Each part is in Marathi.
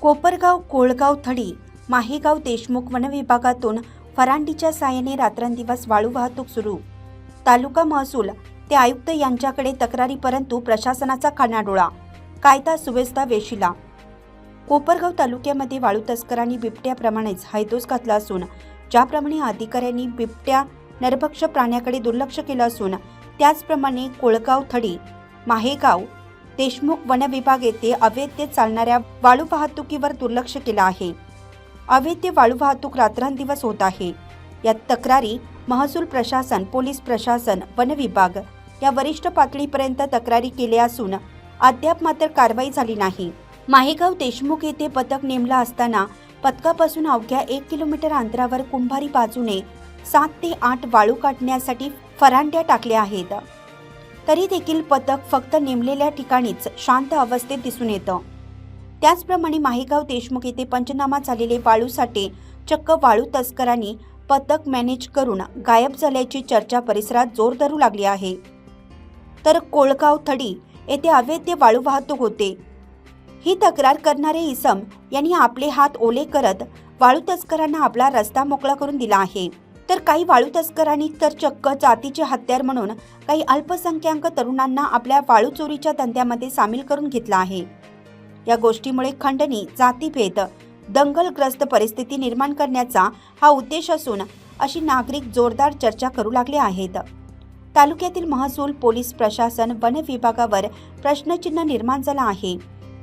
कोपरगाव कोळगाव थडी माहेगाव देशमुख वनविभागातून फरांडीच्या साहाय्याने रात्रंदिवस वाळू वाहतूक सुरू. तालुका महसूल ते आयुक्त यांच्याकडे तक्रारी परंतु प्रशासनाचा खानाडोळा. कायदा सुव्यवस्था वेशीला. कोपरगाव तालुक्यामध्ये वाळू तस्करांनी बिबट्याप्रमाणेच हैदोस घातला असून ज्याप्रमाणे अधिकाऱ्यांनी बिबट्या नरभक्ष प्राण्याकडे दुर्लक्ष केलं असून त्याचप्रमाणे कोळगाव थडी माहेगाव देशमुख वन विभाग येथे अवैध चालणाऱ्या वाळू वाहतुकीवर दुर्लक्ष केलं आहे. अवैध वाळू वाहतूक रात्रंदिवस होत आहे. या तक्रारी महसूल प्रशासन पोलीस प्रशासन वन विभाग या वरिष्ठ पातळीपर्यंत तक्रारी केल्या असून अद्याप मात्र कारवाई झाली नाही. माहेगाव देशमुख येथे पथक नेमलं असताना पथकापासून अवघ्या एक किलोमीटर अंतरावर कुंभारी बाजूने सात ते आठ वाळू काढण्यासाठी फरांड्या टाकल्या आहेत. तरी देखील पथक फक्त नेमलेल्या ठिकाणीच शांत अवस्थेत दिसून येतं. त्याचप्रमाणे माहेगाव देशमुख येथे पंचनामा झालेले वाळू साठे चक्क वाळू तस्करांनी पथक मॅनेज करून गायब झाल्याची चर्चा परिसरात जोर धरू लागली आहे. तर कोळगाव थडी येथे अवैध वाळू वाहतूक होते. ही तक्रार करणारे इसम यांनी आपले हात ओले करत वाळू तस्करांना आपला रस्ता मोकळा करून दिला आहे. तर काही वाळू तस्करांनी तर चक्क जातीचे हत्यार म्हणून काही अल्पसंख्याक तरुणांना आपल्या वाळू चोरीच्या धंद्यामध्ये सामील करून घेतला आहे. या गोष्टीमुळे खंडणी जातीभेद दंगलग्रस्त परिस्थिती निर्माण करण्याचा हा उद्देश असून अशी नागरिक जोरदार चर्चा करू लागले आहेत. तालुक्यातील महसूल पोलीस प्रशासन वन विभागावर प्रश्नचिन्ह निर्माण झाला आहे.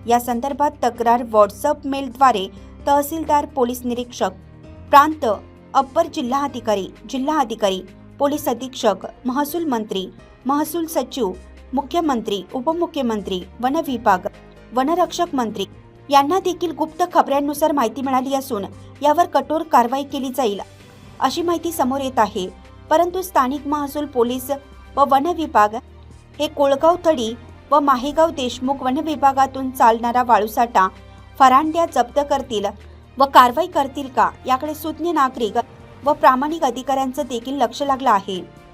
या संदर्भात तक्रार व्हॉट्सअप मेलद्वारे तहसीलदार पोलीस निरीक्षक प्रांत अप्पर जिल्हाधिकारी जिल्हाधिकारी पोलीस अधीक्षक महसूल मंत्री महसूल सचिव मुख्यमंत्री उपमुख्यमंत्री वन विभाग वनरक्षक मंत्री यांना देखील गुप्त खबऱ्यांनुसार माहिती मिळाली असून यावर कठोर कारवाई केली जाईल अशी माहिती समोर येत आहे. परंतु स्थानिक महसूल पोलीस व वन विभाग हे कोळगाव थडी व माहेगाव देशमुख वन विभागातून चालणारा वाळूसाठा फरांड्या जप्त करतील व कारवाई करतील का? याकडे सुज्ञ नागरिक व प्रामाणिक अधिकाऱ्यांचं देखील लक्ष लागलं आहे.